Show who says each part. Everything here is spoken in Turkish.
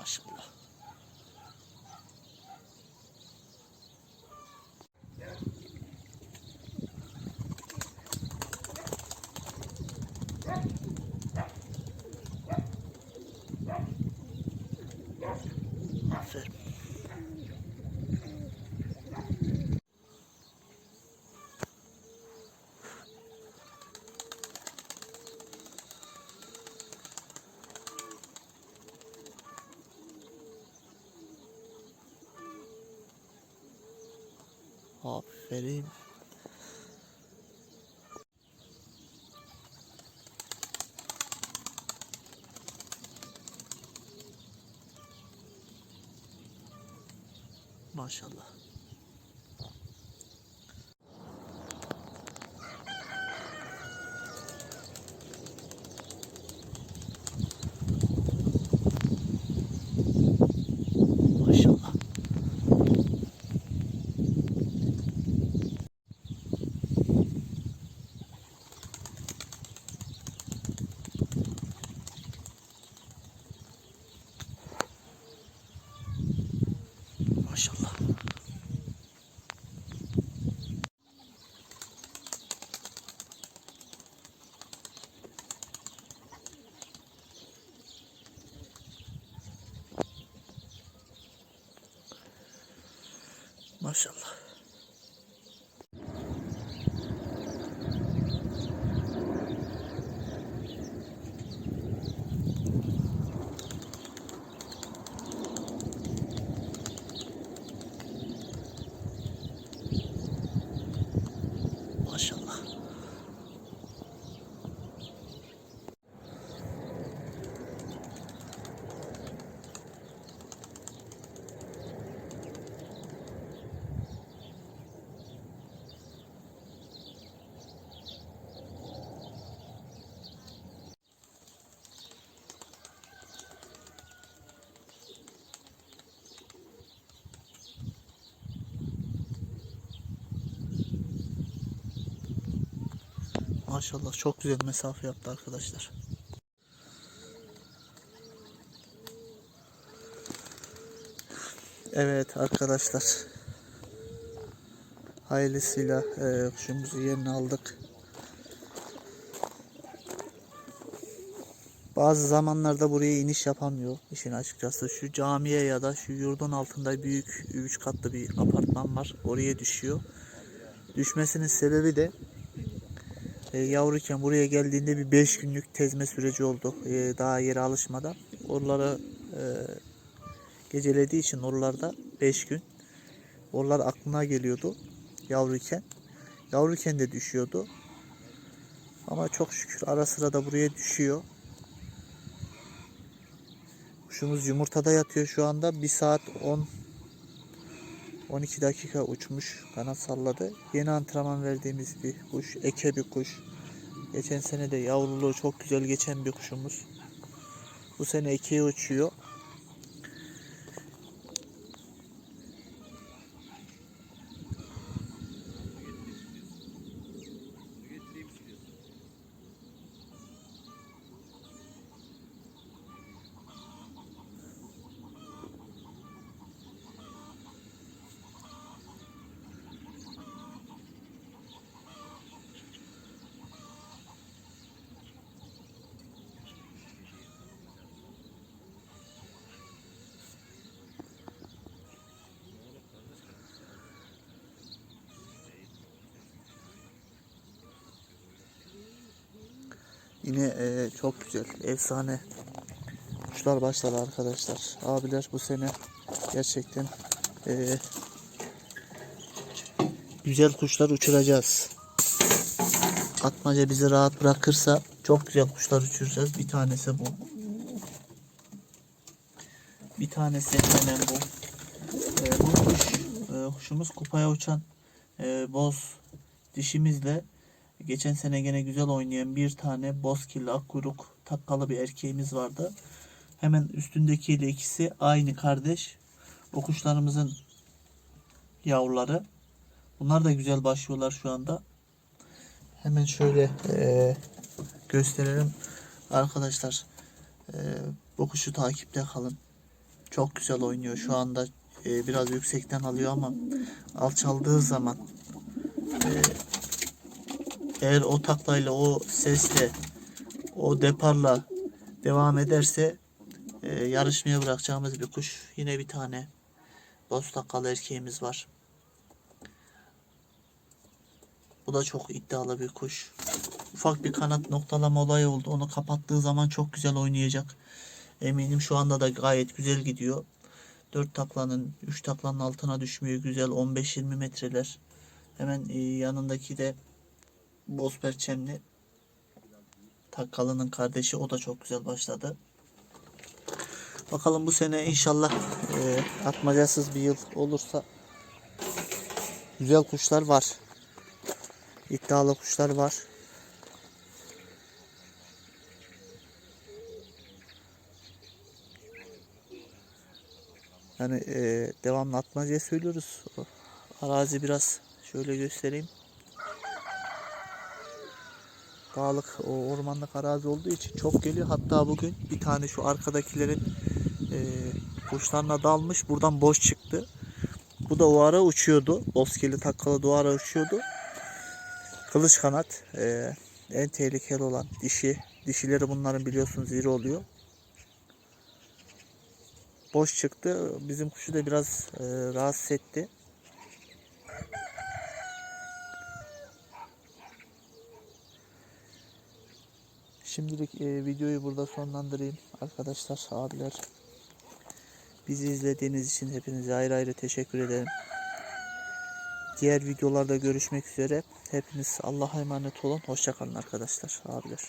Speaker 1: Maşallah. Aferin. Aferin. Maşallah. Maşallah. Maşallah. Maşallah. Maşallah. Maşallah çok güzel mesafe yaptı arkadaşlar. Evet arkadaşlar. Hayırlısıyla e, kuşumuzu yerine aldık. Bazı zamanlarda buraya iniş yapamıyor işin açıkçası. Şu camiye ya da şu yurdun altında büyük 3 katlı bir apartman var. Oraya düşüyor. Düşmesinin sebebi de e, yavruyken buraya geldiğinde bir 5 günlük tezme süreci oldu. E, daha yere alışmadan. Oraları e, gecelediği için oralarda 5 gün. Oralar aklına geliyordu yavruyken. Yavruyken de düşüyordu. Ama çok şükür ara sıra da buraya düşüyor. Kuşumuz yumurtada yatıyor şu anda. 1 saat 10 12 dakika uçmuş. Kanat salladı. Yeni antrenman verdiğimiz bir kuş. Eke bir kuş. Geçen sene de yavruluğu çok güzel geçen bir kuşumuz. Bu sene ekeye uçuyor. Yine e, çok güzel, efsane kuşlar başladı arkadaşlar. Abiler bu sene gerçekten e, güzel kuşlar uçuracağız. Atmaca bizi rahat bırakırsa çok güzel kuşlar uçuracağız. Bir tanesi bu. Bir tanesi hemen bu. E, bu kuş, e, kuşumuz kupaya uçan e, boz dişimizle Geçen sene gene güzel oynayan bir tane bozkirli akkuyruk takkalı bir erkeğimiz vardı. Hemen üstündekiyle ikisi aynı kardeş. O kuşlarımızın yavruları. Bunlar da güzel başlıyorlar şu anda. Hemen şöyle eee, gösterelim. Arkadaşlar eee, bu kuşu takipte kalın. Çok güzel oynuyor. Şu anda e, biraz yüksekten alıyor ama alçaldığı zaman e, eğer o taklayla o sesle o deparla devam ederse e, yarışmaya bırakacağımız bir kuş. Yine bir tane boz erkeğimiz var. Bu da çok iddialı bir kuş. Ufak bir kanat noktalama olayı oldu. Onu kapattığı zaman çok güzel oynayacak. Eminim şu anda da gayet güzel gidiyor. 4 taklanın 3 taklanın altına düşmüyor. Güzel 15-20 metreler. Hemen e, yanındaki de boz perçemli takkalının kardeşi. O da çok güzel başladı. Bakalım bu sene inşallah e, atmacasız bir yıl olursa güzel kuşlar var. İddialı kuşlar var. Yani e, devamlı atmacaya söylüyoruz. Arazi biraz şöyle göstereyim. Dağlık, o ormanlık arazi olduğu için çok geliyor. Hatta bugün bir tane şu arkadakilerin e, kuşlarına dalmış. Buradan boş çıktı. Bu da o ara uçuyordu. Boskeli takkalı o ara uçuyordu. Kılıç kanat e, en tehlikeli olan dişi. Dişileri bunların biliyorsunuz iri oluyor. Boş çıktı. Bizim kuşu da biraz e, rahatsız etti. Şimdilik e, videoyu burada sonlandırayım arkadaşlar, abiler. Bizi izlediğiniz için hepinize ayrı ayrı teşekkür ederim. Diğer videolarda görüşmek üzere. Hepiniz Allah'a emanet olun. Hoşçakalın arkadaşlar, abiler.